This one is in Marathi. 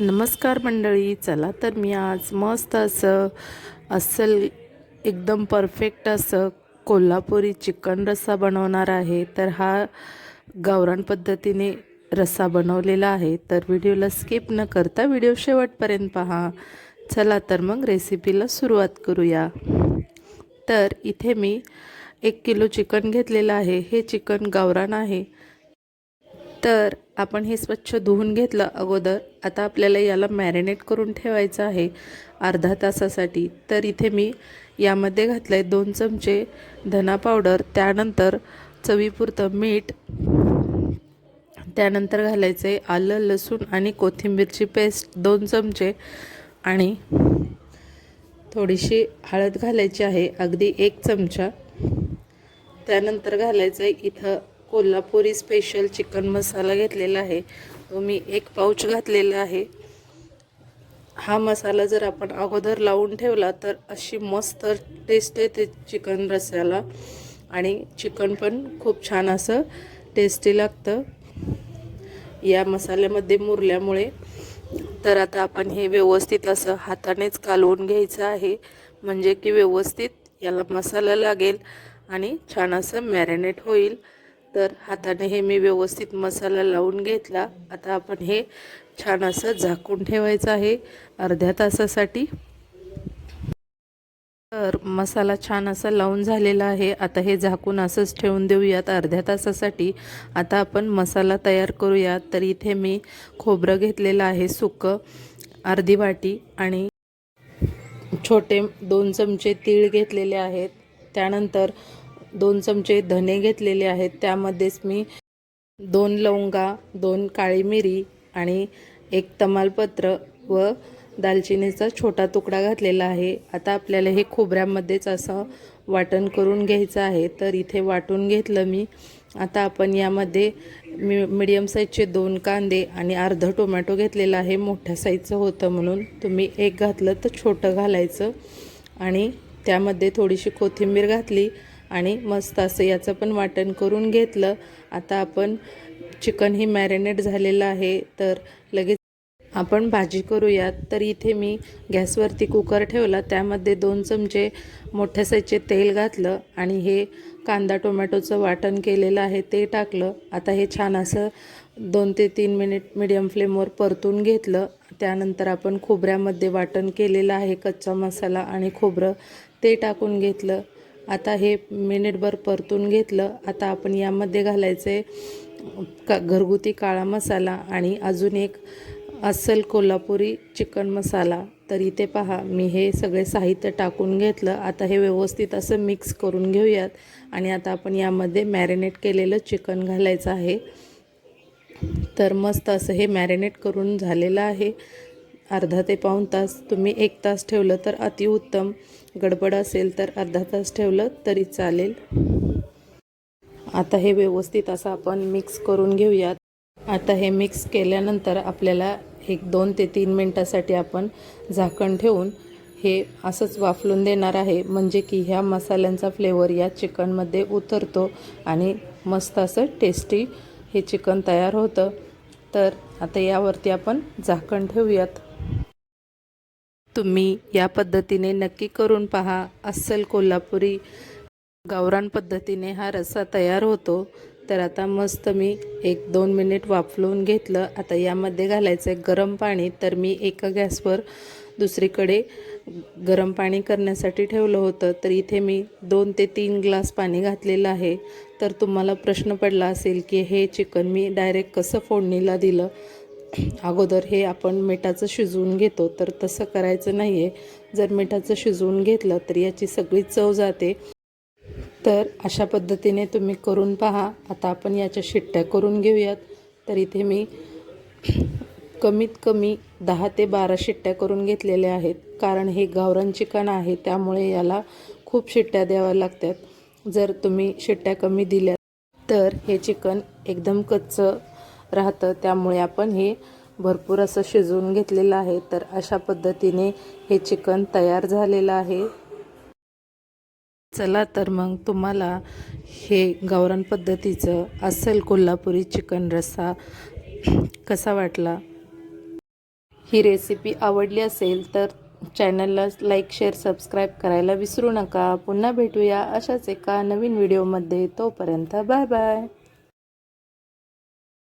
नमस्कार मंडळी चला तर मी आज मस्त असं अस्सल एकदम परफेक्ट असं कोल्हापुरी चिकन रस्सा बनवणार आहे. तर हा गावरान पद्धतीने रस्सा बनवलेला आहे. तर व्हिडिओला स्किप न करता व्हिडिओ शेवटपर्यंत पहा. चला तर मग रेसिपीला सुरुवात करूया. तर इथे मी एक किलो चिकन घेतलेलं आहे. हे चिकन गावरान आहे. तर आपण हे स्वच्छ धुवून घेतलं अगोदर आता आपल्याला याला मॅरिनेट करून ठेवायचं आहे अर्धा तासासाठी. तर इथे मी यामध्ये घातलं आहे दोन चमचे धना पावडर त्यानंतर चवीपुरतं मीठ त्यानंतर घालायचं आहे आलं लसूण आणि कोथिंबीरची पेस्ट दोन चमचे आणि थोडीशी हळद घालायची आहे अगदी एक चमचा. त्यानंतर घालायचं आहे इथं कोल्हापुरी स्पेशल चिकन मसाला घेतलेला आहे. तो मी एक पाऊच घातलेला आहे. हा मसाला जर आपण अगोदर लावून ठेवला तर अशी मस्त टेस्ट येते चिकन रस्याला आणि चिकन पण खूप छान असं टेस्टी लागतं. या मसाल्यामध्ये मुरल्यामुळे तर आता आपण हे व्यवस्थित असं हातानेच कालवून घ्यायचं आहे. म्हणजे की व्यवस्थित याला मसाला लागेल आणि छान असं मॅरिनेट होईल. तर हाताने हे मी व्यवस्थित मसाला लावून घेतला. आता आपण हे छान असं झाकून ठेवायचं आहे अर्ध्या तासासाठी. तर मसाला छान असा लावून झालेला आहे. आता हे झाकून असंच ठेवून देऊयात अर्ध्या तासासाठी. आता आपण मसाला तयार करूयात. तर इथे मी खोबरं घेतलेलं आहे सुकं अर्धी वाटी आणि छोटे दोन चमचे तीळ घेतलेले आहेत. त्यानंतर दोन चमचे धने घेतलेले आहेत. त्यामध्येच मी दोन लवंगा दोन काळी मिरी आणि एक तमालपत्र व दालचिनीचा छोटा तुकडा घातलेला आहे. आता आपल्याला हे खोबऱ्यामध्येच असं वाटण करून घ्यायचं आहे. तर इथे वाटून घेतलं मी. आता आपण यामध्ये मी मिडियम साईजचे दोन कांदे आणि अर्ध टोमॅटो घेतलेला आहे. मोठ्या साईजचं होतं म्हणून तुम्ही एक घातलं तर छोटं घालायचं. आणि त्यामध्ये थोडीशी कोथिंबीर घातली. आणि मस्त असं याचं पण वाटण करून घेतलं. आता आपण चिकन ही मॅरिनेट झालेलं आहे तर लगेच आपण भाजी करूयात. तर इथे मी गॅसवरती कुकर ठेवला त्यामध्ये दोन चमचे मोठ्या साईजचे तेल घातलं आणि हे कांदा टोमॅटोचं वाटण केलेलं आहे ते टाकलं. आता हे छान असं दोन ते तीन मिनिट मिडियम फ्लेमवर परतून घेतलं. त्यानंतर आपण खोबऱ्यामध्ये वाटण केलेलं आहे कच्चा मसाला आणि खोबरं ते टाकून घेतलं. आता हे मिनिटभर परतून घेतलं. आता आपण यामध्ये घालायचं आहे का घरगुती काळा मसाला आणि अजून एक अस्सल कोल्हापुरी चिकन मसाला. तर इथे पहा मी हे सगळे साहित्य टाकून घेतलं. आता हे व्यवस्थित असं मिक्स करून घेऊयात. आणि आता आपण यामध्ये मॅरिनेट केलेलं चिकन घालायचं आहे. तर मस्त असं हे मॅरिनेट करून झालेलं आहे. अर्धा ते पाऊण तास तुम्ही एक तास ठेवलं तर अतिउत्तम गडबड असेल तर अर्धा तास ठेवलं तरी चालेल. आता हे व्यवस्थित असं आपण मिक्स करून घेऊयात. आता हे मिक्स केल्यानंतर आपल्याला एक दोन ते तीन मिनटासाठी आपण झाकण ठेवून हे असंच वाफलून देणार आहे. म्हणजे की ह्या मसाल्यांचा फ्लेवर या चिकनमध्ये उतरतो आणि मस्त असं टेस्टी हे चिकन तयार होतं. तर आता यावरती आपण झाकण ठेवूयात. तुम्ही या पद्धतीने नक्की करून पहा. अस्सल कोल्हापुरी गावरान पद्धतीने हा रस्सा तयार होतो. तर आता मस्त मी एक दोन मिनिट वाफलवून घेतलं. आता यामध्ये घालायचं आहे गरम पाणी. तर मी एका गॅसवर दुसरीकडे गरम पाणी करण्यासाठी ठेवलं होतं. तर इथे मी दोन ते तीन ग्लास पाणी घातलेलं आहे. तर तुम्हाला प्रश्न पडला असेल की हे चिकन मी डायरेक्ट कसं फोडणीला दिलं? अगोदर हे आपण मिठाचं शिजवून घेतो तर तसं करायचं नाही आहे जर मिठाचं शिजवून घेतलं तर याची सगळी चव जाते. तर अशा पद्धतीने तुम्ही करून पहा. आता आपण याच्या शिट्ट्या करून घेऊयात. तर इथे मी कमीत कमी दहा ते बारा शिट्ट्या करून घेतलेल्या आहेत. कारण हे गावरान चिकन आहे त्यामुळे याला खूप शिट्ट्या द्याव्या लागतात. जर तुम्ही शिट्ट्या कमी दिल्या तर हे चिकन एकदम कच्चं राहतं. त्यामुळे आपण हे भरपूर असं शिजवून घेतलेलं आहे. तर अशा पद्धतीने हे चिकन तयार झालेलं आहे. चला तर मग तुम्हाला हे गावरान पद्धतीचं असेल कोल्हापुरी चिकन रस्सा कसा वाटला? ही रेसिपी आवडली असेल तर चॅनलला लाईक शेअर सबस्क्राईब करायला विसरू नका. पुन्हा भेटूया अशाच एका नवीन व्हिडिओमध्ये तोपर्यंत बाय बाय